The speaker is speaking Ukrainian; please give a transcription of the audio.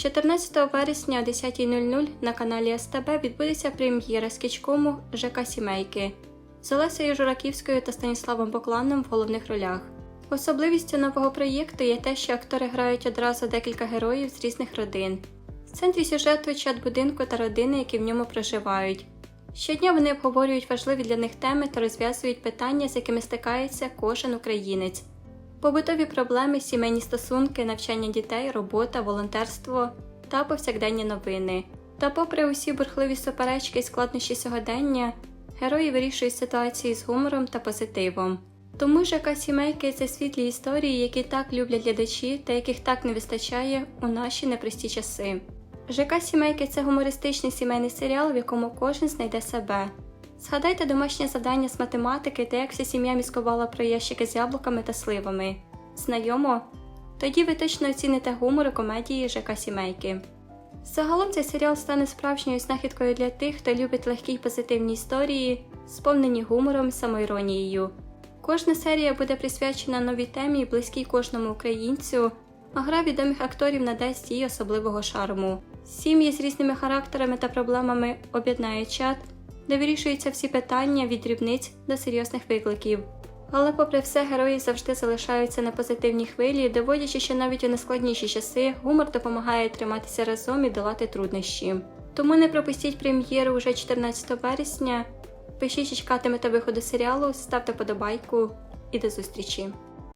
14 вересня о 10.00 на каналі СТБ відбудеться прем'єра скічкому ЖК Сімейки з Олесею Жураківською та Станіславом Бокланом в головних ролях. Особливістю нового проєкту є те, що актори грають одразу декілька героїв з різних родин. В центрі сюжету чат будинку та родини, які в ньому проживають. Щодня вони обговорюють важливі для них теми та розв'язують питання, з якими стикається кожен українець. Побутові проблеми, сімейні стосунки, навчання дітей, робота, волонтерство та повсякденні новини. Та, попри усі бурхливі суперечки і складнощі сьогодення, герої вирішують ситуації з гумором та позитивом. Тому ЖК сімейки це світлі історії, які так люблять глядачі та яких так не вистачає у наші непрості часи. ЖК сімейки це гумористичний сімейний серіал, в якому кожен знайде себе. Згадайте домашнє завдання з математики та як вся сім'я міскувала про ящики з яблуками та сливами. Знайомо? Тоді ви точно оціните гумор і комедії ЖК сімейки. Загалом цей серіал стане справжньою знахідкою для тих, хто любить легкі й позитивні історії, сповнені гумором і самоіронією. Кожна серія буде присвячена новій темі, близькій кожному українцю, а гра відомих акторів надасть їй особливого шарму. Сім'ї з різними характерами та проблемами об'єднає чат, де вирішуються всі питання від дрібниць до серйозних викликів. Але, попри все, герої завжди залишаються на позитивній хвилі, доводячи, що навіть у найскладніші часи гумор допомагає триматися разом і долати труднощі. Тому не пропустіть прем'єру вже 14 вересня. Пишіть, чи чекатимете виходу серіалу, ставте подобайку і до зустрічі!